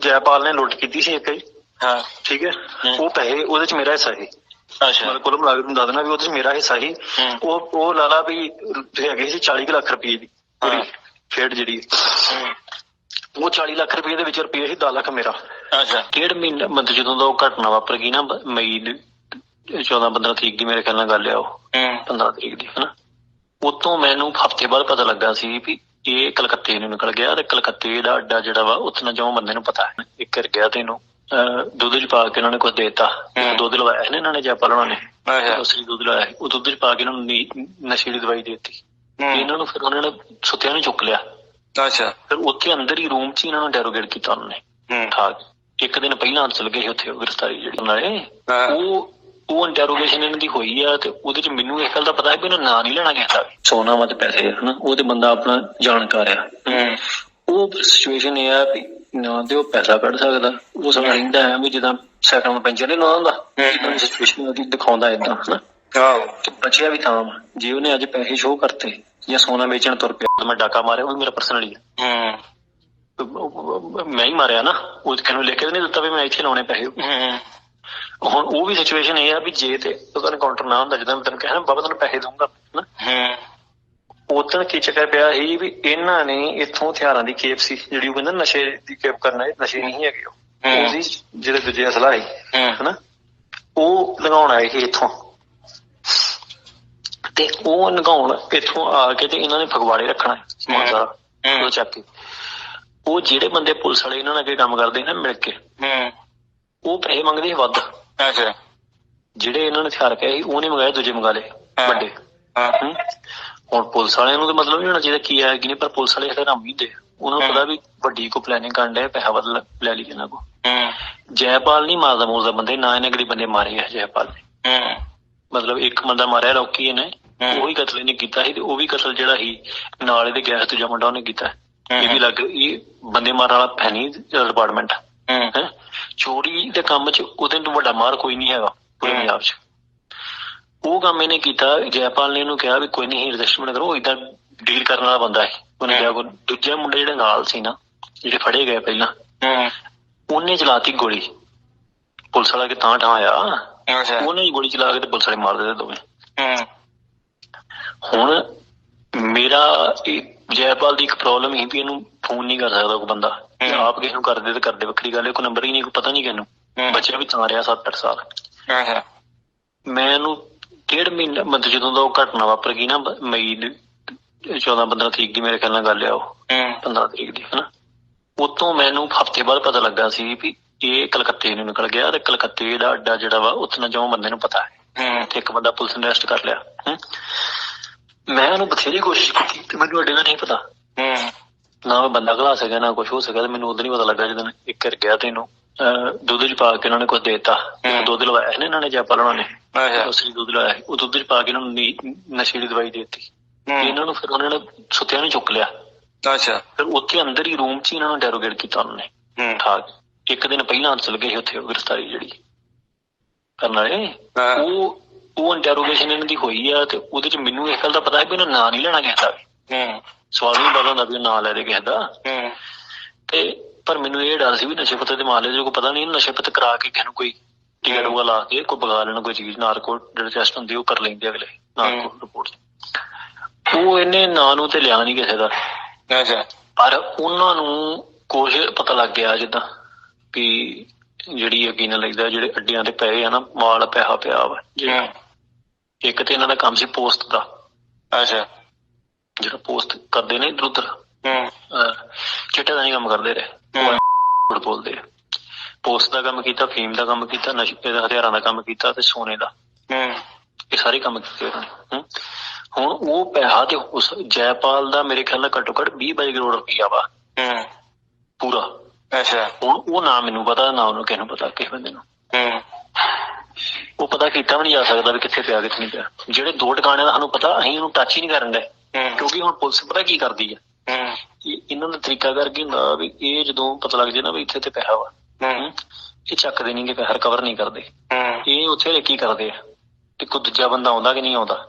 ਜੈਪਾਲ ਨੇ ਲੁੱਟ ਕੀਤੀ ਸੀ ਇੱਕ ਹੀ ਹਾਂ। ਠੀਕ ਹੈ। ਉਹ ਪੈਸੇ ਉਹਦੇ ਚ ਮੇਰਾ ਹਿੱਸਾ ਸੀ। ਅੱਛਾ। ਮਤਲਬ ਕੁੱਲ ਮਿਲਾ ਕੇ ਤੁਹਾਨੂੰ ਦੱਸ ਦੇਣਾ ਵੀ ਉਹਦੇ ਚ ਮੇਰਾ ਹਿੱਸਾ ਸੀ। ਉਹ ਉਹ ਲਾਲਾ ਵੀ ਹੈਗੇ ਸੀ 40 ਕੁ ਲੱਖ ਰੁਪਏ ਦੀ ਪੂਰੀ। ਖੇਡ ਜਿਹੜੀ। ਉਹ 40 ਲੱਖ ਰੁਪਏ ਦੇ ਵਿੱਚ ਰੁਪਏ ਸੀ 10 ਲੱਖ ਮੇਰਾ। ਅੱਛਾ। ਡੇਢ ਮਹੀਨਾ ਮਤਲਬ ਜਦੋਂ ਦਾ ਉਹ ਘਟਨਾ ਵਾਪਰ ਗਈ ਨਾ ਮਈ ਦੀ 14 15 ਤਰੀਕ ਦੀ ਮੇਰੇ ਖਿਆਲ ਨਾਲ ਗੱਲ ਆ ਉਹ। ਹੂੰ। 15 ਤਰੀਕ ਦੀ ਹਨਾ? ਉਤੋਂ ਮੈਨੂੰ ਹਫ਼ਤੇ ਬਾਅਦ ਪਤਾ ਲੱਗਾ ਸੀ ਵੀ ਇਹ ਕਲਕੱਤੇ ਨੂੰ ਨਿਕਲ ਗਿਆ ਤੇ ਕਲਕੱਤੇ ਦਾ ਅੱਡਾ ਜਿਹੜਾ ਵਾ ਉੱਥੇ ਨਾ ਜੋ ਬੰਦੇ ਨੂੰ ਪਤਾ ਹੈ। ਇੱਕ ਕਰ ਗਿਆ ਤੇ ਇਹਨੂੰ ਦੁੱਧ ਚ ਪਾ ਕੇ ਉਹਨਾਂ ਨੇ ਕੁਝ ਦੇਤਾ। ਦੁੱਧ ਲਵਾਇਆ ਨਾ ਇਹਨਾਂ ਨੇ ਜੈਪਾਲ ਉਹਨਾਂ ਨੇ ਉਸਰੀ ਦੁੱਧ ਲਵਾਇਆ। ਉਹ ਦੁੱਧ ਚ ਪਾ ਕੇ ਇਹਨਾਂ ਨੂੰ ਨੀ- ਨਸ਼ੇ ਦੀ ਦਵਾਈ ਦੇ ਦਿੱਤੀ। ਇਹਨਾਂ ਨੂੰ ਫਿਰ ਉਹਨਾਂ ਨੇ ਸੁੱਤਿਆਂ ਨੂੰ ਚੁੱਕ ਲਿਆ। ਅੱਛਾ। ਫਿਰ ਉੱਥੇ ਅੰਦਰ ਹੀ ਰੂਮ 'ਚ ਇਹਨਾਂ ਨੂੰ ਡੈਰੋਗੇਟ ਕੀਤਾ ਉਹਨਾਂ ਨੇ। ਹੂੰ। ਠਾਕ ਇੱਕ ਦਿਨ ਪਹਿਲਾਂ ਚਲ ਗਏ ਸੀ ਉੱਥੇ ਉਹ ਗ੍ਰਿਫਤਾਰੀ ਜਿਹੜੀ ਨਾਲੇ। ਉਹ ਉਹ ਇੰਟਰੋਗੇਸ਼ਨ ਇਹਨਾਂ ਦੀ ਹੋਈ ਆ ਤੇ ਉਹਦੇ ਚ ਮੈਨੂੰ ਇਹ ਗੱਲ ਦਾ ਪਤਾ ਹੈ ਵੀ ਇਹਨਾਂ ਨਾਂ ਨਹੀਂ ਲੈਣਾ ਕਿਸੇ ਦਾ ਵੀ। ਸੋਨਾ ਵਾ ਤੇ ਪੈਸੇ ਹਨਾ? ਉਹ ਤੇ ਬੰਦਾ ਆਪਣਾ ਜਾਣਕਾਰ ਆ। ਹੂੰ। ਉਹ ਸਿਚੁਏਸ਼ਨ ਇਹ ਆ ਵੀ ਨਾ ਤੇ ਉਹ ਪੈਸਾ ਕੱਢ ਸਕਦਾ। ਉਹ ਸਭ ਰਹਿੰਦਾ ਹੈ ਵੀ ਜਿੱਦਾਂ ਸੈਕੰਡ ਪੈਂਚਰ ਨਹੀਂ ਹੁੰਦਾ ਇਦਾਂ ਸਿਚੁਏਸ਼ਨ ਉਹਦੀ ਦਿਖਾਉਂਦਾ ਇਦਾਂ ਹਨਾ? ਆਹੋ। ਬਚਿਆ ਵੀ ਤਾਂ। ਜੇ ਉਹਨੇ ਅੱਜ ਪੈਸੇ ਸ਼ੋਅ ਕਰਤੇ ਜਾਂ ਸੋਨਾ ਵੇਚਣ ਤੁਰ ਪਿਆ ਤਾਂ ਮੈਂ ਡਾਕਾ ਮਾਰਿਆ ਉਹ ਵੀ ਮੇਰਾ ਪਰਸਨਲੀ ਹੂੰ। ਮੈਂ ਹੀ ਮਾਰਿਆ ਨਾ। ਉਹ ਕਿਹਨੂੰ ਲਿਖ ਕੇ ਨਹੀਂ ਦਿੱਤਾ ਵੀ ਮੈਂ ਇੱਥੇ ਲਾਉਣੇ ਪੈਸੇ। ਹੂੰ। ਹੁਣ ਉਹ ਵੀ ਸਿਚੁਏਸ਼ਨ ਇਹ ਆ ਵੀ ਜੇ ਤੇ ਉਹਦਾ ਐਨਕਾਊਂਟਰ ਨਾ ਹੁੰਦਾ ਜਦੋਂ ਮੈਂ ਤੈਨੂੰ ਕਿਹਾ ਨਾ ਬਾਬਾ ਤੈਨੂੰ ਪੈਸੇ ਦਊਂਗਾ ਨਾ ਹੂੰ। ਉਦੋਂ ਕੀ ਚੱਕਰ ਪਿਆ ਸੀ ਵੀ ਇਹਨਾਂ ਨੇ ਇੱਥੋਂ ਹਥਿਆਰਾਂ ਦੀ ਖੇਪ ਸੀ ਜਿਹੜੀ ਉਹ ਕਹਿੰਦਾ ਨਸ਼ੇ ਦੀ ਖੇਪ ਕਰਨਾ ਇਹ ਨਸ਼ੇ ਨਹੀਂ ਹੈਗੇ ਉਹ। ਉਹਦੀ ਜਿਹੜੇ ਦੂਜੇ ਅਸਲਾ ਹੂੰ। ਹਨਾ? ਉਹ ਲਗਾਉਣ ਆਏ ਸੀ ਇੱਥੋਂ। ਤੇ ਉਹ ਲਗਾਉਣ ਇੱਥੋਂ ਆ ਕੇ ਤੇ ਇਹਨਾਂ ਨੇ ਫਗਵਾੜੇ ਰੱਖਣਾ ਸਮਾਨ ਸਾਰਾ। ਉਹ ਚੱਕ ਕੇ। ਉਹ ਜਿਹੜੇ ਬੰਦੇ ਪੁਲਿਸ ਵਾਲੇ ਇਹਨਾਂ ਨਾਲ ਅੱਗੇ ਕੰਮ ਕਰਦੇ ਨਾ ਮਿਲ ਕੇ ਹੂੰ। ਉਹ ਪੈਸੇ ਮੰਗਦੇ ਸੀ ਵੱਧ। ਅੱਛਾ। ਜਿਹੜੇ ਇਹਨਾਂ ਨੇ ਹਥਿਆਰ ਕਹੇ ਸੀ ਉਹ ਨਹੀਂ ਮੰਗਾਏ ਦੂਜੇ ਮੰਗਾ ਲਏ ਹਾਂ। ਵੱਡੇ। ਹਾਂ? ਹੁਣ ਪੁਲਿਸ ਵਾਲਿਆਂ ਨੂੰ ਤਾਂ ਮਤਲਬ ਨਹੀਂ ਹੋਣਾ ਚਾਹੀਦਾ ਕੀ ਹੈ ਕਿ ਨਹੀਂ ਪਰ ਪੁਲਿਸ ਵਾਲੇ ਹਰਾਮ ਨਹੀਂ ਦੇ ਉਹਨਾਂ ਨੂੰ। ਪਤਾ ਵੀ ਵੱਡੀ ਕੋ ਪਲੈਨਿੰਗ ਕਰਨ ਦੇ ਪੈਸਾ ਵੱਧ ਲ- ਲਈ ਇਹਨਾਂ ਕੋ ਹੂੰ। ਜੈਪਾਲ ਨਹੀਂ ਮਾਰਦਾ ਮੂਰਦਾ ਬੰਦੇ ਨਾ ਇਹਨੇ ਕਿਹੜੀ ਬੰਦੇ ਮਾਰੇ ਆ ਜੈਪਾਲ ਨੇ। ਹੂੰ। ਮਤਲਬ ਇੱਕ ਬੰਦਾ ਮਾਰਿਆ ਰੌਕੀ ਇਹਨੇ। ਉਹੀ ਕਤਲ ਇਹਨੇ ਕੀਤਾ ਸੀ ਤੇ ਉਹ ਵੀ ਕਤਲ ਜਿਹੜਾ ਸੀ ਨਾਲ ਇਹਦੇ ਗੈਸ ਦੂਜਾ ਮੁੰਡਾ ਉਹਨੇ ਕੀਤਾ। ਇਹ ਵੀ ਲੱਗ ਇਹ ਬੰਦੇ ਮਾਰਨ ਵਾਲਾ ਹੈ ਨਹੀਂ ਡਿਪਾਰਟਮੈਂਟ ਹੂੰ? ਚੋਰੀ ਦੇ ਕੰਮ 'ਚ ਉਹਦੇ ਤੋਂ ਵੱਡਾ ਮਾਰ ਕੋਈ ਨਹੀਂ ਹੈਗਾ ਪੂਰੇ। ਪੰਜਾਬ 'ਚ। ਉਹ ਕੰਮ ਇਹਨੇ ਕੀਤਾ ਜੈਪਾਲ ਨੇ ਇਹਨੂੰ ਕਿਹਾ ਵੀ ਕੋਈ ਨਹੀਂ ਰਜਿਸਟਰਮੈਂਟ ਕਰੋ ਇਦਾਂ ਡੀਲ ਕਰਨ ਵਾਲਾ ਬੰਦਾ ਹੈ ਉਹਨੇ। ਕਿਹਾ ਕੋਈ ਦੂਜੇ ਮੁੰਡੇ ਜਿਹੜੇ ਨਾਲ ਸੀ ਨਾ ਜਿਹੜੇ ਫੜੇ ਗਏ ਪਹਿਲਾਂ ਹੂੰ ਉਹਨੇ ਚਲਾਤੀ ਗੋਲੀ। ਪੁਲਿਸ ਵਾਲਾ ਕਿ ਤਾਂ ਠਾਂ ਆਇਆ। ਅੱਛਾ। ਉਹਨੇ ਹੀ ਗੋਲੀ ਚਲਾ ਕੇ ਤੇ ਪੁਲਿਸ ਵਾਲੇ ਮਾਰ ਦਿੱਤੇ ਦੋਵੇਂ। ਹੂੰ ਹੁਣ ਮੇਰਾ ਜੈਪਾਲ ਦੀ ਇੱਕ ਪ੍ਰੋਬਲਮ ਹੀ ਵੀ ਇਹਨੂੰ ਫੋਨ ਨਹੀਂ ਕਰ ਸਕਦਾ ਕੋਈ ਬੰਦਾ। ਜੇ। ਆਪ ਕਿਸੇ ਨੂੰ ਕਰਦੇ ਤੇ ਕਰਦੇ ਵੱਖਰੀ ਗੱਲ ਹੈ ਕੋਈ ਨੰਬਰ ਹੀ ਨਹੀਂ ਕੋਈ ਪਤਾ ਨਹੀਂ ਕਿਹਨੂੰ। ਬੱਚਾ ਵੀ ਤਾਂ ਰਿਹਾ 7-8 ਸਾਲ। ਮੈਂ ਇਹਨੂੰ ਡੇਢ ਮਹੀਨਾ ਮਤਲਬ ਜਦੋਂ ਦਾ ਉਹ ਘਟਨਾ ਵਾਪਰ ਗਈ ਨਾ ਮਈ ਦੀ 14-15 ਤਰੀਕ ਦੀ ਮੇਰੇ ਖਿਆਲ ਨਾਲ ਗੱਲ ਆ ਉਹ। ਹੂੰ। 15 ਤਰੀਕ ਦੀ ਹਨਾ। ਉਤੋਂ ਮੈਨੂੰ ਹਫ਼ਤੇ ਬਾਅਦ ਪਤਾ ਲੱਗਾ ਸੀ ਵੀ ਇਹ ਕਲਕੱਤੇ ਨੂੰ ਨਿਕਲ ਗਿਆ ਤੇ ਕਲਕੱਤੇ ਦਾ ਅੱਡਾ ਜਿਹੜਾ ਵਾ ਉੱਥੇ ਨਾ ਜੋ ਬੰਦੇ ਨੂੰ ਪਤਾ ਹੈ। ਤੇ ਇੱਕ ਬੰਦਾ ਪੁਲਿਸ ਨੇ ਅਰੈਸਟ ਕਰ ਲਿਆ। ਮੈਂ ਉਹਨੂੰ ਬਥੇਰੀ ਕੋਸ਼ਿਸ਼ ਕੀਤੀ ਤੇ ਮੈਨੂੰ ਅੱਡੇ ਦਾ ਨਹੀਂ ਪਤਾ। ਨਾ ਮੈਂ ਬੰਦਾ ਘਲਾ ਸਕਿਆ ਨਾ ਕੁਝ ਹੋ ਸਕਿਆ ਤੇ ਮੈਨੂੰ ਉਦੋਂ ਹੀ ਪਤਾ ਲੱਗਾ ਜਦੋਂ ਇੱਕ ਕਰ ਗਿਆ ਤੇ ਇਹਨੂੰ ਅਹ, ਦੁੱਧ ਚ ਪਾ ਕੇ ਇਹਨਾਂ ਨੇ ਕੁਝ ਦੇਤਾ। ਦੁੱਧ ਲਵਾਇਆ ਨਾ ਇਹਨਾਂ ਨੇ ਜੈਪਾਲ ਉਹਨਾਂ ਨੇ ਅੱਛਾ। ਉਸਰੀ ਦੁੱਧ ਲਵਾਇਆ ਸੀ। ਉਹ ਦੁੱਧ ਚ ਪਾ ਕੇ ਇਹਨਾਂ ਨੂੰ ਨੀ- ਨਸ਼ੇ ਦੀ ਦਵਾਈ ਦਿੱਤੀ। ਹੂੰ। ਇਹਨਾਂ ਨੂੰ ਫਿਰ ਉਹਨਾਂ ਨੇ ਸੁੱਤਿਆਂ ਨੂੰ ਚੁੱਕ ਲਿਆ। ਅੱਛਾ। ਫਿਰ ਉੱਥੇ ਅੰਦਰ ਹੀ ਰੂਮ 'ਚ ਹੀ ਇਹਨਾਂ ਨੂੰ ਡੈਰੋਗੇਟ ਕੀਤਾ ਉਹਨਾਂ ਨੇ। ਹੂੰ। ਠਾਕ ਇੱਕ ਦਿਨ ਪਹਿਲਾਂ ਚਲ ਗਏ ਸੀ ਉੱਥੇ ਉਹ ਗ੍ਰਿਫਤਾਰੀ ਜਿਹੜੀ। ਕਰਨ ਵਾਲੇ? ਹਾਂ। ਉਹ ਉਹ ਇੰਟਰੋਗੇਸ਼ਨ ਇਹਨਾਂ ਦੀ ਹੋਈ ਆ ਤੇ ਉਹਦੇ ਚ ਮੈਨੂੰ ਇਹ ਗੱਲ ਦਾ ਪਤਾ ਹੈ ਵੀ ਇਹਨਾਂ ਨਾਂ ਨਹੀਂ ਲੈਣਾ ਕਿਸੇ ਦਾ। ਹੂੰ। ਸਵਾਲ ਨਹੀਂ ਹੁੰਦਾ ਵੀ ਉਹ ਨਾਂ ਲੈ ਦੇ ਕਿਸੇ ਦਾ ਹੂੰ। ਤੇ ਪਰ ਮੈਨੂੰ ਇਹ ਡਰ ਸੀ ਵੀ ਨਸ਼ੇ ਪੱਤੇ ਦੇ 'ਚ ਕੋਈ ਪਤਾ ਨਹੀਂ ਨਸ਼ੇ ਪੱਤੇ ਕਰਾ ਕੇ ਕਿਸੇ ਨੂੰ ਕੋਈ ਟਿਕਟ। ਵਗਾ ਲਾ ਕੇ ਕੋਈ ਬਗਾ ਲੈਣਾ ਕੋਈ ਚੀਜ਼ ਨਾਰਕੋ ਜਿਹੜੇ ਟੈਸਟ ਹੁੰਦੇ ਉਹ ਕਰ ਲੈਂਦੇ ਅਗਲੇ ਨਾਰਕੋ। ਰਿਪੋਰਟ ਉਹ ਇਹਨੇ ਨਾਂ ਨੂੰ ਤੇ ਲਿਆ ਨਹੀਂ ਕਿਸੇ ਦਾ। ਅੱਛਾ। ਪਰ ਉਹਨਾਂ ਨੂੰ ਕੁਝ ਪਤਾ ਲੱਗ ਗਿਆ ਜਿੱਦਾਂ ਵੀ ਜਿਹੜੀ ਯਕੀਨ ਲੱਗਦਾ ਜਿਹੜੇ ਅੱਡਿਆਂ ਤੇ ਪਏ ਆ ਨਾ ਮਾਲ ਪੈਸਾ ਪਿਆ ਵਾ ਇੱਕ ਤੇ ਇਹਨਾਂ ਦਾ ਕੰਮ ਸੀ ਪੋਸਟ ਦਾ। ਅੱਛਾ। ਜਿਹੜਾ ਪੋਸਟ ਕਰਦੇ ਨੇ ਇਧਰ ਉਧਰ ਹੂੰ ਚਿੱਟੇ ਦਾ ਨਹੀਂ ਕੰਮ ਕਰਦੇ ਰਹੇ। ਹੂੰ। ਝੂਠ ਬੋਲਦੇ ਪੋਸਟ ਦਾ ਕੰਮ ਕੀਤਾ ਫੀਮ ਦਾ ਕੰਮ ਕੀਤਾ ਨਸ਼ੇ ਦੇ ਹਥਿਆਰਾਂ ਦਾ ਕੰਮ ਕੀਤਾ ਤੇ ਸੋਨੇ ਦਾ। ਹੂੰ। ਇਹ ਸਾਰੇ ਕੰਮ ਕੀਤੇ ਉਹਨਾਂ ਨੇ। ਹੁਣ ਉਹ ਪੈਸਾ ਤੇ ਉਸ ਜੈਪਾਲ ਦਾ ਮੇਰੇ ਖਿਆਲ ਨਾਲ ਘੱਟੋ ਘੱਟ 20 ਬਾਈ ਕਰੋੜ ਰੁਪਈਆ ਵਾ। ਹੂੰ। ਪੂਰਾ। ਅੱਛਾ। ਹੁਣ ਉਹ ਨਾ ਮੈਨੂੰ ਪਤਾ ਨਾ ਉਹਨੂੰ ਕਿਸੇ ਨੂੰ ਪਤਾ ਕਿਸੇ ਬੰਦੇ ਨੂੰ। ਹੂੰ। ਉਹ ਪਤਾ ਕੀਤਾ ਵੀ ਨਹੀਂ ਜਾ ਸਕਦਾ ਵੀ ਕਿੱਥੇ ਪਿਆ ਕਿੱਥੇ ਨਹੀਂ ਪਿਆ। ਜਿਹੜੇ ਦੋ ਟਿਕਾਣੇ ਦਾ ਸਾਨੂੰ ਪਤਾ ਅਸੀਂ ਉਹਨੂੰ ਟੱਚ ਹੀ ਨਹੀਂ ਕਰਨ ਦੇ। ਕਿਉਂਕਿ ਹੁਣ ਪੁਲਿਸ ਪਤਾ ਕੀ ਕਰਦੀ ਇਹ ਇਹਨਾਂ ਦਾ ਤਰੀਕਾ ਕਰਕੇ ਹੁੰਦਾ ਵੀ ਇਹ ਜਦੋਂ ਪਤਾ ਲੱਗ ਜੇ ਨਾ ਵੀ ਇੱਥੇ ਤੇ ਪੈਸਾ ਵਾ ਇਹ ਚੱਕਦੇ ਨਹੀਂ ਕਿ ਪੈਸਾ ਰਿਕਵਰ ਨਹੀਂ ਕਰਦੇ। ਇਹ ਉੱਥੇ ਕੀ ਕਰਦੇ ਆ ਤੇ ਕੋਈ ਦੂਜਾ ਬੰਦਾ ਆਉਂਦਾ ਕਿ ਨਹੀਂ ਆਉਂਦਾ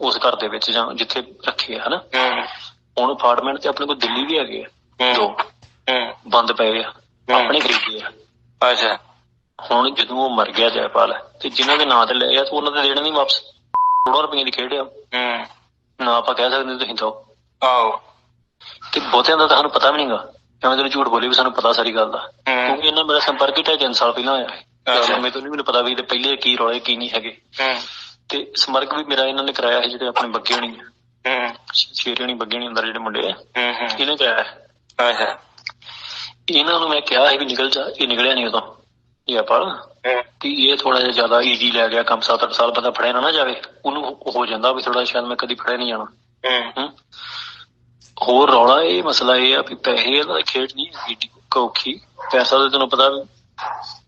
ਉਸ ਘਰ ਦੇ ਵਿੱਚ ਜਾਂ ਜਿੱਥੇ ਰੱਖੇ ਆ ਹਨਾ? ਹੁਣ ਅਪਾਰਟਮੈਂਟ ਤੇ ਆਪਣੇ ਕੋਲ ਦਿੱਲੀ ਵੀ ਹੈਗੇ ਆ। ਦੋ। ਬੰਦ ਪਏ ਆ। ਆਪਣੇ ਖਰੀਦੇ ਆ। ਅੱਛਾ। ਹੁਣ ਜਦੋਂ ਉਹ ਮਰ ਗਿਆ ਜੈਪਾਲ ਤੇ ਜਿਨ੍ਹਾਂ ਦੇ ਨਾਂ ਤੇ ਆ ਤੇ ਉਹਨਾਂ ਦੇ ਦੇਣੇ ਨਹੀਂ ਵਾਪਸ ਕਰੋੜਾਂ ਰੁਪਏ ਦੀ ਖੇਡ ਆ। ਹੂੰ। ਨਾ ਆਪਾਂ ਕਹਿ ਸਕਦੇ ਤੁਸੀਂ ਦੋ ਆਓ ਤੇ ਬਹੁਤਿਆਂ ਦਾ ਤਾਂ ਸਾਨੂੰ ਪਤਾ ਵੀ ਨਹੀਂਗਾ ਐਵੇਂ ਤੈਨੂੰ ਝੂਠ ਬੋਲੀ ਵੀ ਸਾਨੂੰ ਪਤਾ ਸਾਰੀ ਗੱਲ ਦਾ। ਹੂੰ। ਕਿਉਂਕਿ ਇਹਨਾਂ ਮੇਰਾ ਸੰਪਰਕ ਹੀ ਢਾਈ ਤਿੰਨ ਸਾਲ ਪਹਿਲਾਂ ਹੋਇਆ। ਹੈ ਅੱਛਾ। ਮੈਨੂੰ ਨਹੀਂ ਮੈਨੂੰ ਪਤਾ ਵੀ ਇਹਦੇ ਪਹਿਲੇ ਕੀ ਰੌਲੇ ਕੀ ਨਹੀਂ ਹੈਗੇ। ਹੂੰ। ਤੇ ਸੰਪਰਕ ਵੀ ਮੇਰਾ ਇਹਨਾਂ ਨੇ ਕਰਾਇਆ ਹੈ ਜਿਹੜੇ ਆਪਣੇ ਬੱਗੇ ਹੋਣੀ ਹੂੰ। ਸ਼ੇਰੇ ਹੋਣੀ ਬੱਗੇ ਹੋਣੀ ਅੰਦਰ ਜਿਹੜੇ ਮੁੰਡੇ ਆ। ਹੂੰ ਹੂੰ। ਇਹਨੇ ਕਰਾਇਆ। ਹੈ। ਅੱਛਾ ਇਹਨਾਂ ਨੂੰ ਮੈਂ ਕਿਹਾ ਸੀ ਵੀ ਨਿਕਲ ਜਾ। ਇਹ ਨਿਕਲਿਆ ਨਹੀਂ ਉਦੋਂ। ਇਹ ਆਪਾਂ ਹੂੰ। ਕਿ ਇਹ ਥੋੜਾ ਜਿਹਾ ਜ਼ਿਆਦਾ ਈਜ਼ੀ ਲੈ ਗਿਆ ਕੰਮ 7-8 ਸਾਲ ਬੰਦਾ ਫੜਿਆ ਨਾ ਨਾ ਜਾਵੇ ਉਹਨੂੰ ਹੋ- ਜਾਂਦਾ ਵੀ ਥੋੜਾ ਸ਼ਾਇਦ ਮੈਂ ਕਦੀ ਫੜਿਆ ਨਹੀਂ ਜਾਣਾ? ਹੋਰ ਰੌਲਾ ਇਹ ਮਸਲਾ ਇਹ ਆ ਵੀ ਪੈਸੇ ਦਾ ਖੇਡ ਨਹੀਂ ਏਡੀ ਔਖੀ ਪੈਸਾ ਤਾਂ ਤੈਨੂੰ ਪਤਾ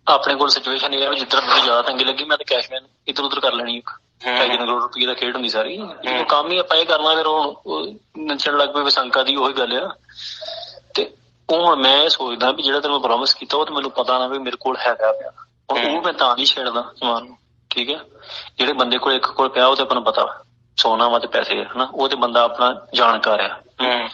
ਆਪਣੇ ਕੋਲ ਸਿਚੁਏਸ਼ਨ ਇਹ ਆ ਜਿੱਦਾਂ ਮੈਨੂੰ ਜ਼ਿਆਦਾ ਤੰਗੀ ਲੱਗੀ ਮੈਂ ਤਾਂ ਕੈਸ਼ਮੈਨ ਇੱਧਰ ਉੱਧਰ ਕਰ ਲੈਣੀ ਇੱਕ। ਢਾਈ ਕਰੋੜ ਰੁਪਏ ਦਾ ਖੇਡ ਹੁੰਦੀ ਸਾਰੀ। ਕੰਮ ਹੀ ਆਪਾਂ ਇਹ ਕਰਨਾ ਫਿਰ ਹੁਣ ਨੱਚਣ ਲੱਗ ਪਏ ਵਿਸੰਕਾ ਦੀ ਉਹੀ ਗੱਲ ਆ। ਉਹ ਮੈਂ ਇਹ ਸੋਚਦਾ ਵੀ ਜਿਹੜਾ ਤੈਨੂੰ ਪ੍ਰੋਮਿਸ ਕੀਤਾ ਉਹ ਤੇ ਮੈਨੂੰ ਪਤਾ ਨਾ ਵੀ ਮੇਰੇ ਕੋਲ ਹੈਗਾ ਪਿਆ। ਹੁਣ ਉਹ ਮੈਂ ਤਾਂ ਨਹੀਂ ਛੇੜਦਾ ਸਮਾਨ ਨੂੰ ਠੀਕ ਹੈ? ਜਿਹੜੇ ਬੰਦੇ ਕੋਲ ਇੱਕ ਕੋਲ ਪਿਆ ਉਹ ਤੇ ਆਪਾਂ ਨੂੰ ਪਤਾ ਸੋਨਾ ਵਾ ਤੇ ਪੈਸੇ ਹਨਾ? ਉਹ ਤੇ ਬੰਦਾ ਆਪਣਾ ਜਾਣਕਾਰ ਆ। ਹੂੰ।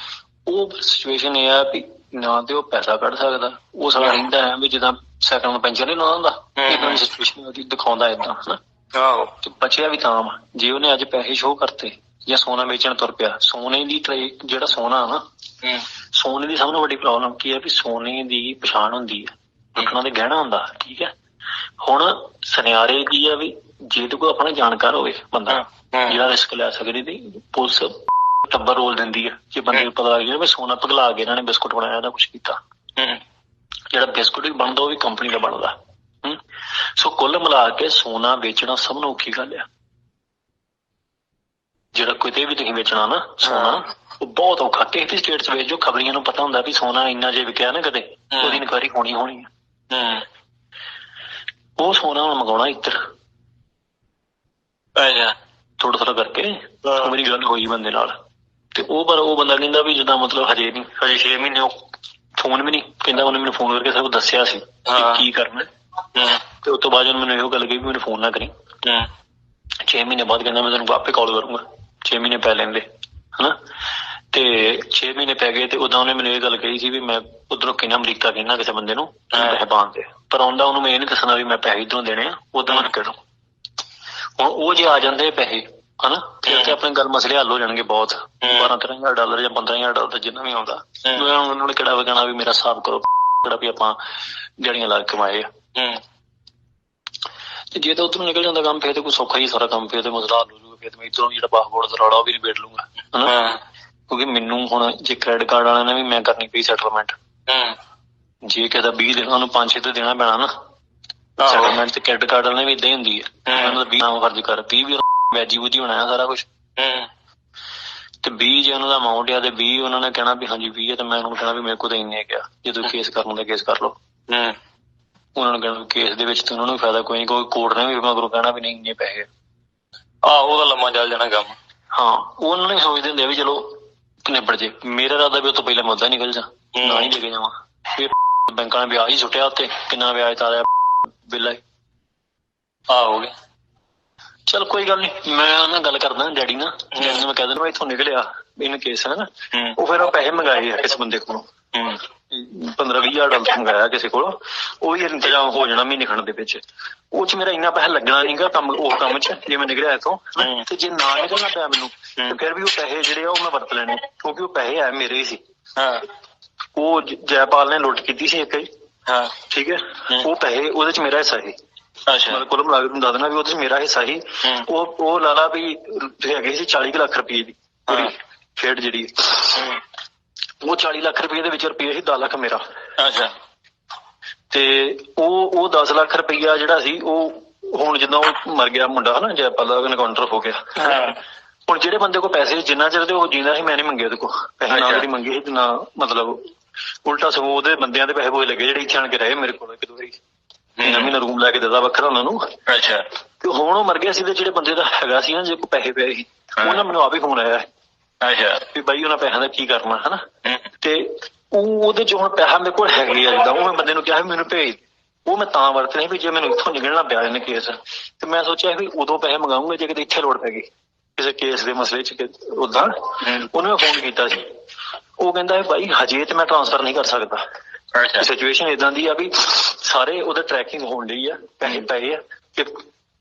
ਉਹ ਸਿਚੁਏਸ਼ਨ ਇਹ ਆ ਵੀ ਨਾ ਤੇ ਉਹ ਪੈਸਾ ਕੱਢ ਸਕਦਾ। ਉਹ ਸਾਲਾ ਰਹਿੰਦਾ ਹੈ ਵੀ ਜਿੱਦਾਂ ਸੈਕੰਡ ਨੂੰ ਪੈਂਚਰ ਨਹੀਂ ਲਾਉਂਦਾ ਹੁੰਦਾ ਦੀ ਸਿਚੁਏਸ਼ਨ ਦਿਖਾਉਂਦਾ ਇਦਾਂ ਹਨਾ? ਆਓ ਤੇ ਬਚਿਆ ਵੀ ਤਾਂ ਵਾ। ਜੇ ਉਹਨੇ ਅੱਜ ਪੈਸੇ ਸ਼ੋਅ ਕਰਤੇ ਜਾਂ ਸੋਨਾ ਵੇਚਣ ਤੁਰ ਪਿਆ ਸੋਨੇ ਦੀ ਟਰੇ ਜਿਹੜਾ ਸੋਨਾ ਨਾ ਹੂੰ। ਸੋਨੇ ਦੀ ਸਭ ਤੋਂ ਵੱਡੀ ਪ੍ਰੋਬਲਮ ਕੀ ਹੈ ਵੀ ਸੋਨੇ ਦੀ ਪਛਾਣ ਹੁੰਦੀ ਹੈ ਰੱਖਣਾ ਤੇ ਗਹਿਣਾ ਹੁੰਦਾ ਠੀਕ ਹੈ? ਹੁਣ ਸੁਨਿਆਰੇ ਕੀ ਆ ਵੀ ਜੇ ਤੇ ਕੋਈ ਆਪਣਾ ਜਾਣਕਾਰ ਹੋਵੇ ਬੰਦਾ। ਜਿਹੜਾ ਰਿਸਕ ਲੈ ਸਕਦੀ ਤੇ ਪੁਲਿਸ ਟੱਬਰ ਰੋਲ ਦਿੰਦੀ ਹੈ ਜੇ ਬੰਦੇ ਨੂੰ ਪਤਾ ਲੱਗ ਜਾਵੇ ਵੀ ਸੋਨਾ ਪਗਲਾ ਕੇ ਇਹਨਾਂ ਨੇ ਬਿਸਕੁਟ ਬਣਾਇਆ ਦਾ ਕੁਝ ਕੀਤਾ। ਹੂੰ। ਜਿਹੜਾ ਬਿਸਕੁਟ ਵੀ ਬਣਦਾ ਉਹ ਵੀ ਕੰਪਨੀ ਦਾ ਬਣਦਾ? ਸੋ ਕੁੱਲ ਮਿਲਾ ਕੇ ਸੋਨਾ ਵੇਚਣਾ ਸਭ ਨੂੰ ਔਖੀ ਗੱਲ ਆ। ਜਿਹੜਾ ਕਿਤੇ ਵੀ ਤੁਸੀਂ ਵੇਚਣਾ ਨਾ ਸੋਨਾ। ਉਹ ਬਹੁਤ ਔਖਾ। ਕਿਸੇ ਵੀ ਸਟੇਟ 'ਚ ਵੇਚੋ ਖਬਰੀਆਂ ਨੂੰ ਪਤਾ ਹੁੰਦਾ ਵੀ ਸੋਨਾ ਇੰਨਾ ਜੇ ਵਿਕਿਆ ਨਾ ਕਦੇ। ਉਹਦੀ ਇਨਕੁਆਇਰੀ ਹੋਣੀ ਹੋਣੀ ਆ। ਹੂੰ। ਉਹ ਸੋਨਾ ਹੁਣ ਮੰਗਾਉਣਾ ਇੱਧਰ। ਅੱਛਾ ਥੋੜਾ ਥੋੜਾ ਕਰਕੇ ਮੇਰੀ ਗੱਲ ਹੋਈ ਬੰਦੇ ਨਾਲ। ਤੇ ਉਹ ਪਰ ਉਹ ਬੰਦਾ ਕਹਿੰਦਾ ਵੀ ਜਿੱਦਾਂ ਮਤਲਬ ਹਜੇ ਨਹੀਂ ਹਜੇ 6 ਮਹੀਨੇ ਉਹ ਫੋਨ ਵੀ ਨਹੀਂ ਕਹਿੰਦਾ ਉਹਨੇ ਮੈਨੂੰ ਫੋਨ ਕਰਕੇ ਸਭ ਦੱਸਿਆ ਸੀ ਕਿ। ਕੀ ਕਰਨਾ। ਤੇ ਉਸ ਤੋਂ ਬਾਅਦ ਉਹਨੇ ਮੈਨੂੰ ਇਹੋ ਗੱਲ ਕਹੀ ਵੀ ਮੈਨੂੰ ਫੋਨ ਨਾ ਕਰੀ। 6 ਮਹੀਨੇ ਬਾਅਦ ਕਹਿੰਦਾ ਮੈਂ ਤੈਨੂੰ ਆਪੇ ਕਾਲ ਕਰੂੰਗਾ। 6 ਮਹੀਨੇ ਪੈ ਲੈਂਦੇ ਹਨਾ? ਤੇ 6 ਮਹੀਨੇ ਪੈ ਗਏ ਤੇ ਉਦੋਂ ਉਹਨੇ ਮੈਨੂੰ ਇਹ ਗੱਲ ਕਹੀ ਸੀ ਵੀ ਮੈਂ ਉਧਰੋਂ ਕਿਹਨਾਂ ਅਮਰੀਕਾ ਕਹਿਣਾ ਕਿਸੇ ਬੰਦੇ ਨੂੰ ਪਾਉਣ ਦੇ ਪਰ ਆਉਂਦਾ ਉਹਨੂੰ ਮੈਂ ਇਹ ਨਹੀਂ ਦੱਸਣਾ ਵੀ ਮੈਂ ਪੈਸੇ ਇਧਰੋਂ ਦੇਣੇ ਆ ਉਦੋਂ ਉਹਨੂੰ ਕਿਹੜੋ ਹੁਣ ਉਹ ਜੇ ਆ ਜਾਂਦੇ ਪੈਸੇ ਹਨਾ? ਫਿਰ ਤੇ ਆਪਣੇ ਗੱਲ ਮਸਲੇ ਹੱਲ ਹੋ ਜਾਣਗੇ ਬਹੁਤ। 12 13000 ਡਾਲਰ ਜਾਂ 15000 ਡਾਲਰ ਜਿੰਨਾ ਵੀ ਆਉਂਦਾ। ਮੈਂ ਉਹਨਾਂ ਨੂੰ ਕਿਹੜਾ ਵਗਣਾ ਵੀ ਮੇਰਾ ਹਿਸਾਬ ਕਰੋ ਕਿਹੜਾ ਵੀ ਆਪਾਂ ਜੜੀਆਂ ਲਾ ਕੇ ਕਮਾਏ ਆ। ਤੇ ਜੇ ਤਾਂ ਉਧਰੋਂ ਨਿਕਲ ਜਾਂਦਾ ਕੰਮ ਫੇਰ ਤੇ ਕੋਈ ਸੌਖਾ ਹੀ ਸਾਰਾ ਕੰਮ ਫੇਰ ਤੇ ਮਸਲਾ ਹੱਲ ਹੋ ਜਾਊਗਾ ਫੇਰ ਤੇ ਮੈਂ ਇਧਰੋਂ ਜਿਹੜਾ ਪਾਸਪੋਰਟ ਦਾ ਰੌਲਾ ਉਹ ਵੀ ਨਿਬੇੜ ਲੂੰਗਾ ਹਨਾ? ਹਾਂ। ਕਿਉਂਕਿ ਮੈਨੂੰ ਹੁਣ ਜੇ ਕ੍ਰੈਡਿਟ ਕਾਰਡ ਵਾਲਿਆਂ ਨੇ ਵੀ ਮੈਂ ਕਰਨੀ ਪਈ ਸੈਟਲਮੈਂਟ ਹੂੰ। ਜੇ ਕਿਸੇ ਦਾ 20 ਦੇਣਾ ਉਹਨੂੰ 5-6 ਤੇ ਦੇਣਾ ਪੈਣਾ ਨਾ। ਸੈਟਲਮੈਂਟ ਤੇ ਕ੍ਰੈਡਿਟ ਕਾਰਡ ਵਾਲਿਆਂ ਨੇ ਵੀ ਇਦਾਂ ਹੀ ਹੁੰਦੀ ਹੈ। ਉਹਨਾਂ ਦਾ 20 ਨਾਮ ਫਰਜ਼ ਕਰ 30 ਵੀ ਵੈਜੀ ਵੂਜੀ ਬਣਾਇਆ ਸਾਰਾ ਕੁਝ ਹੂੰ। ਤੇ 20 ਜੇ ਉਹਨਾਂ ਦਾ ਅਮਾਉਂਟ ਆ ਤੇ 20 ਉਹਨਾਂ ਨੇ ਕਹਿਣਾ ਵੀ ਹਾਂਜੀ 20 ਹੈ ਤੇ ਮੈਂ ਉਹਨਾਂ ਨੂੰ ਕਹਿਣਾ ਵੀ ਮੇਰੇ ਕੋਲ ਤਾਂ ਇੰਨੇ ਗਿਆ ਜੇ ਤੁਸੀਂ ਕੇਸ ਕਰਨ ਦਾ ਕੇਸ ਕਰ ਲਓ। ਹੂੰ। ਉਹਨਾਂ ਨੂੰ ਕਹਿਣਾ ਕੇਸ ਦੇ ਵਿੱਚ ਤੇ ਉਹਨਾਂ ਨੂੰ ਫਾਇਦਾ ਕੋਈ ਨਹੀਂ ਕੋਈ ਕੋਰਟ ਨੇ ਵੀ ਮਗਰੋਂ ਕਹਿਣਾ ਵੀ ਨਹੀਂ ਇੰਨੇ ਪੈਸੇ। ਆਹ ਉਹਦਾ ਲੰਮਾ ਚੱਲ ਜਾਣਾ ਕੰਮ। ਹਾਂ ਉਹ ਉਹਨਾਂ ਨੇ ਸੋਚਦੇ ਹੁੰਦੇ ਆ ਵੀ ਚਲੋ ਨਿਬੜ ਜੇ। ਮੇਰਾ ਇਰਾਦਾ ਵੀ ਉਹ ਤੋਂ ਪਹਿਲਾਂ ਮੁੱਦਾ ਨਿਕਲ ਜਾ। ਨਾ ਹੀ ਲੈ ਕੇ ਜਾਵਾਂ। ਫਿਰ ਬੈਂਕਾਂ ਨੇ ਵਿਆਜ ਹੀ ਸੁੱਟਿਆ ਉੱਤੇ ਕਿੰਨਾ ਵਿਆਜ ਤਾਰਿਆ ਬਿੱਲਾ। ਆਹ ਹੋ ਗਿਆ। ਚਲ ਕੋਈ ਗੱਲ ਨਹੀਂ ਮੈਂ ਉਹਨਾਂ ਨਾਲ ਗੱਲ ਕਰਦਾ ਡੈਡੀ ਨਾਲ। ਡੈਡੀ ਨੂੰ ਮੈਂ ਕਹਿ ਦੇਣਾ ਵੀ ਇੱਥੋਂ ਨਿਕਲਿਆ ਇਹਨੂੰ ਕੇਸ ਹੈ ਨਾ? ਉਹ ਫਿਰ ਉਹ ਪੈਸੇ ਮੰਗਾਏ ਆ ਇਸ ਬੰਦੇ ਕੋਲੋਂ। ਹੂੰ 15 20000 ਡਾਲਰ ਮੰਗਾਇਆ ਕਿਸੇ ਕੋਲ ਉਹ ਵੀ ਇੰਤਜ਼ਾਮ ਹੋ ਜਾਣਾ ਮਹੀਨੇ ਖੰਡ ਦੇ ਵਿੱਚ। ਉਹ ਚ ਮੇਰਾ ਇੰਨਾ ਪੈਸਾ ਲੱਗਣਾ ਨਹੀਂਗਾ ਕੰਮ ਉਹ ਕੰਮ ਚ ਜੇ ਮੈਂ ਨਿਕਲਿਆ ਇਥੋਂ। ਤੇ ਜੇ ਨਾ ਨਿਕਲਣਾ ਪਿਆ ਮੈਨੂੰ ਤੇ ਫਿਰ ਵੀ ਉਹ ਪੈਸੇ ਜਿਹੜੇ ਆ ਉਹ ਮੈਂ ਵਰਤ ਲੈਣੇ ਕਿਉਂਕਿ ਉਹ ਪੈਸੇ ਆ ਮੇਰੇ ਹੀ ਸੀ। ਹਾਂ। ਉਹ ਜੈਪਾਲ ਨੇ ਲੁੱਟ ਕੀਤੀ ਸੀ ਇੱਕ ਹੀ ਹਾਂ। ਠੀਕ ਹੈ। ਉਹ ਪੈਸੇ ਉਹਦੇ ਚ ਮੇਰਾ ਹਿੱਸਾ ਸੀ। ਅੱਛਾ। ਮਤਲਬ ਕੁੱਲ ਮਿਲਾ ਕੇ ਤੁਹਾਨੂੰ ਦੱਸ ਦੇਣਾ ਵੀ ਉਹਦੇ ਚ ਮੇਰਾ ਹਿੱਸਾ ਸੀ। ਉਹ ਉਹ ਲਾਲਾ ਵੀ ਹੈਗੇ ਸੀ 40 ਕੁ ਲੱਖ ਰੁਪਏ ਦੀ ਪੂਰੀ। ਖੇਡ ਜਿਹੜੀ। ਉਹ 40 ਲੱਖ ਰੁਪਏ ਦੇ ਵਿੱਚ ਰੁਪਏ ਸੀ 10 ਲੱਖ ਮੇਰਾ। ਅੱਛਾ। ਤੇ ਉਹ ਉਹ 10 ਲੱਖ ਰੁਪਈਆ ਜਿਹੜਾ ਸੀ ਉਹ ਹੁਣ ਜਦੋਂ ਉਹ ਮਰ ਗਿਆ ਮੁੰਡਾ ਹਨਾ ਜੈਪਾਲ ਦਾ ਐਨਕਾਊਂਟਰ ਹੋ ਗਿਆ। ਹਾਂ। ਹੁਣ ਜਿਹੜੇ ਬੰਦੇ ਕੋਲ ਪੈਸੇ ਜਿੰਨਾ ਚਿਰ ਤੇ ਉਹ ਜਿੰਦਾ ਸੀ ਮੈਂ ਨਹੀਂ ਮੰਗੇ ਉਹਦੇ ਕੋਲ। ਪੈਸੇ ਨਾ। ਜਿਹੜੀ ਮੰਗੀ ਸੀ ਨਾ ਮਤਲਬ ਉਲਟਾ ਸਗੋਂ ਉਹਦੇ ਬੰਦਿਆਂ ਦੇ ਪੈਸੇ ਬੋਏ ਲੱਗੇ ਜਿਹੜੇ ਇੱਥੇ ਆਣ ਕੇ ਰਹੇ ਮੇਰੇ ਕੋਲ ਇੱਕ ਦੋ ਵਾਰੀ। ਨਵੀਂ ਰੂਮ ਲੈ ਕੇ ਦਿੱਤਾ ਵੱਖਰਾ ਉਹਨਾਂ ਨੂੰ। ਅੱਛਾ। ਤੇ ਹੁਣ ਉਹ ਮਰ ਗਿਆ ਸੀ ਤੇ ਜਿਹੜੇ ਬੰਦੇ ਦਾ ਹੈਗਾ ਸੀ ਨਾ ਜੇ ਕੋ ਪੈਸੇ ਪਏ ਸੀ। ਉਹਨਾਂ ਮੈਨੂੰ ਆਪ ਹੀ ਫੋਨ ਆਇਆ। ਅੱਛਾ। ਵੀ ਬਾਈ ਉਹਨਾਂ ਪੈਸਿਆਂ ਦਾ ਕੀ ਕਰਨਾ ਹਨਾ? ਹੂੰ। ਤੇ ਉਹ ਉਹਦੇ ਚ ਹੁਣ ਪੈਸਾ ਮੇਰੇ ਕੋਲ ਹੈਗੇ ਆ ਜਿੱਦਾਂ ਉਹ ਮੈਂ ਬੰਦੇ ਨੂੰ ਕਿਹਾ ਮੈਨੂੰ ਭੇਜ। ਉਹ ਮੈਂ ਤਾਂ ਵਰਤਨੇ ਵੀ ਜੇ ਮੈਨੂੰ ਇੱਥੋਂ ਨਿਕਲਣਾ ਪਿਆ ਇਹਨੇ ਕੇਸ। ਤੇ ਮੈਂ ਸੋਚਿਆ ਵੀ ਉਦੋਂ ਪੈਸੇ ਮੰਗਾਉਂਗਾ ਜੇ ਕਿਤੇ ਇੱਥੇ ਲੋੜ ਪੈ ਗਈ। ਕਿਸੇ ਕੇਸ ਦੇ ਮਸਲੇ ਚ ਉਦਾਂ। ਉਹਨੂੰ ਫੋਨ ਕੀਤਾ ਸੀ। ਉਹ ਕਹਿੰਦਾ ਵੀ ਬਾਈ ਹਜੇ ਤੇ ਮੈਂ ਟ੍ਰਾਂਸਫਰ ਨਹੀਂ ਕਰ ਸਕਦਾ। ਸਿਚੁਏਸ਼ਨ ਇਦਾਂ ਦੀ ਆ ਵੀ ਸਾਰੇ ਉਹਦਾ ਟਰੈਕਿੰਗ ਹੋਣ ਲਈ ਆ ਪੈਸੇ ਪਏ ਆ ਕਿ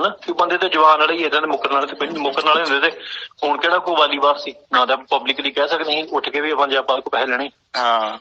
ਹਨਾ? ਕਿ ਬੰਦੇ ਤੇ ਜਵਾਨ ਵਾਲੇ ਹੀ ਇਦਾਂ ਦੇ ਮੁੱਕਰਨ ਵਾਲੇ ਤੇ ਪਿੰਡ ਮੁੱਕਰਨ ਵਾਲੇ ਹੁੰਦੇ ਤੇ ਹੁਣ ਕਿਹੜਾ ਕੋਈ ਵਾਲੀਬਾਰ ਸੀ ਨਾ ਤਾਂ ਪਬਲਿਕਲੀ ਕਹਿ ਸਕਦੇ ਸੀ ਉੱਠ ਕੇ ਵੀ ਆਪਾਂ ਜੇ ਆਪਾਂ ਕੋ ਪੈਸੇ ਲੈਣੇ। ਹਾਂ।